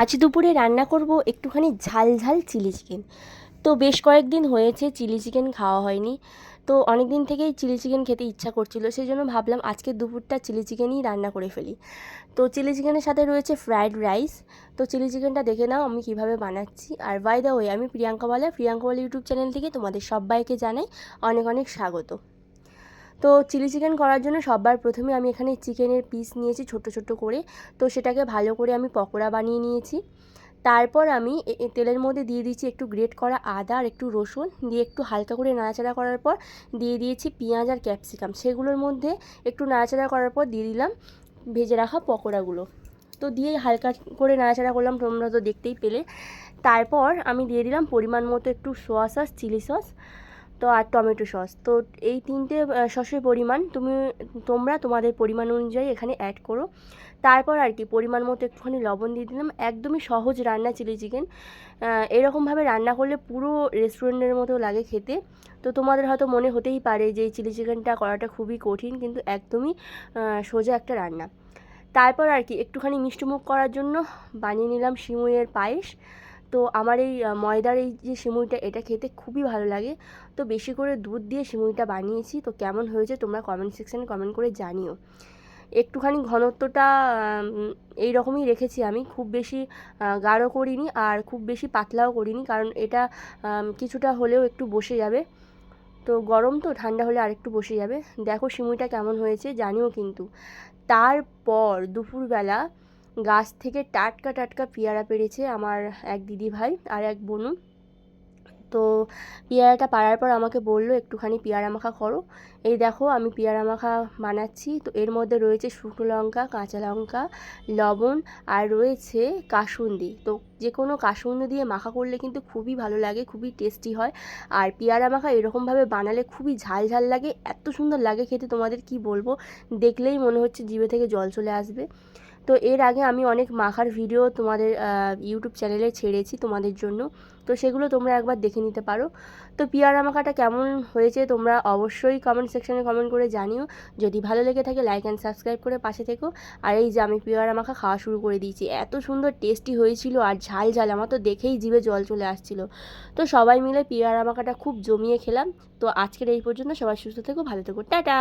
আজ দুপুরে রান্না করব একটুখানি ঝাল ঝাল চিলি চিকেন। তো বেশ কয়েকদিন হয়েছে চিলি চিকেন খাওয়া হয়নি। তো অনেক দিন থেকেই চিলি চিকেন খেতে ইচ্ছা করছিল সেই জন্য ভাবলাম আজকে দুপুরটা চিলি চিকেনই রান্না করে ফেলি। তো চিলি চিকেনের সাথে রয়েছে ফ্রায়েড রাইস। তো চিলি চিকেনটা দেখে নাও আমি কীভাবে বানাচ্ছি। আর বাই দ্য ওয়ে আমি প্রিয়াঙ্কা বালা প্রিয়াঙ্কা বালা ইউটিউব চ্যানেল থেকে তোমাদের সবাইকে জানাই অনেক অনেক স্বাগত। তো চিলি চিকেন করার জন্য সবার প্রথমে আমি এখানে চিকেনের পিস নিয়েছি ছোট ছোট করে। তো সেটাকে ভালো করে আমি পকোড়া বানিয়ে নিয়েছি। তারপর আমি তেলের মধ্যে দিয়ে দিয়েছি একটু গ্রেট করা আদা আর একটু রসুন। দিয়ে একটু হালকা করে নাড়াচাড়া করার পর দিয়ে দিয়েছি পেঁয়াজ আর ক্যাপসিকাম সেগুলোর মধ্যে একটু নাড়াচাড়া করার পর দিয়ে দিলাম ভেজে রাখা পকোড়াগুলো। তো দিয়ে হালকা করে নাড়াচাড়া করলাম তোমরা তো দেখতেই পেলে। তারপর আমি দিয়ে দিলাম পরিমাণ মতো একটু সোয়া সস চিলি সস তো আর টমেটো সস। তো এই তিনটে সসের পরিমাণ তুমি, তোমরা তোমাদের পরিমাণ অনুযায়ী এখানে অ্যাড করো। তারপর আর কি, পরিমাণ মতো একটুখানি লবণ দিয়ে দিলাম। একদমই সহজ রান্না চিলি চিকেন। এরকমভাবে রান্না করলে পুরো রেস্টুরেন্টের মতো লাগে খেতে। তো তোমাদের হয়তো মনে হতেই পারে যে এই চিলি চিকেনটা করাটা খুবই কঠিন, কিন্তু একদমই সোজা একটা রান্না। তারপর আর কি, একটুখানি মিষ্টিমুখ করার জন্য বানিয়ে নিলাম সিমুইয়ের পায়েস। তো আমার এই ময়দার এই যে সিমুইটা এটা খেতে খুবই ভালো লাগে। তো বেশি করে দুধ দিয়ে সিমুইটা বানিয়েছি। তো কেমন হয়েছে তোমরা কমেন্ট সেকশানে কমেন্ট করে জানিও। একটুখানি ঘনত্বটা এই রকমই রেখেছি আমি। খুব বেশি গাঢ় করিনি আর খুব বেশি পাতলাও করিনি কারণ এটা কিছুটা হলেও একটু বসে যাবে। তো গরম তো, ঠান্ডা হলে আরেকটু বসে যাবে। দেখো সিমুইটা কেমন হয়েছে, জানিও কিন্তু। তারপর দুপুরবেলা গাছ থেকে টাটকা টাটকা পেয়ারা পেড়েছে আমার এক দিদি ভাই আর এক বোনু। তো পেয়ারাটা পাড়ার পর আমাকে বলল, একটুখানি পেয়ারা মাখা করো। এই দেখো, আমি পেয়ারা মাখা বানাচ্ছি। তো এর মধ্যে রয়েছে শুকনো লঙ্কা, কাঁচা লঙ্কা, লবণ আর রয়েছে কাসুন্দি। তো যে কোনো কাসুন্দি দিয়ে মাখা করলে কিন্তু খুবই ভালো লাগে, খুবই টেস্টি হয়। আর পেয়ারা মাখা এরকমভাবে বানালে খুবই ঝাল ঝাল লাগে, এত সুন্দর লাগে খেতে, তোমাদের কি বলব? দেখলেই মনে হচ্ছে জিভে থেকে জল চলে আসবে। তো এর আগে আমি অনেক মাখার ভিডিও তোমাদের ইউটিউব চ্যানেলে ছেড়েছি তোমাদের জন্য। তো সেগুলো তোমরা একবার দেখে নিতে পারো। তো পেয়ারা মাখাটা কেমন হয়েছে তোমরা অবশ্যই কমেন্ট সেকশনে কমেন্ট করে জানিও। যদি ভালো লেগে থাকে লাইক অ্যান্ড সাবস্ক্রাইব করে পাশে থেকো। আর এই যে আমি পেয়ারা মাখা খাওয়া শুরু করে দিয়েছি, এত সুন্দর টেস্টি হয়েছিল আর ঝাল ঝাল, আমার তো দেখেই জিভে জল চলে আসছিল। তো সবাই মিলে পেয়ারা মাখাটা খুব জমিয়ে খেলাম। তো আজকের এই পর্যন্ত সবাই সুস্থ থেকো, ভালো থেকো, টাটা!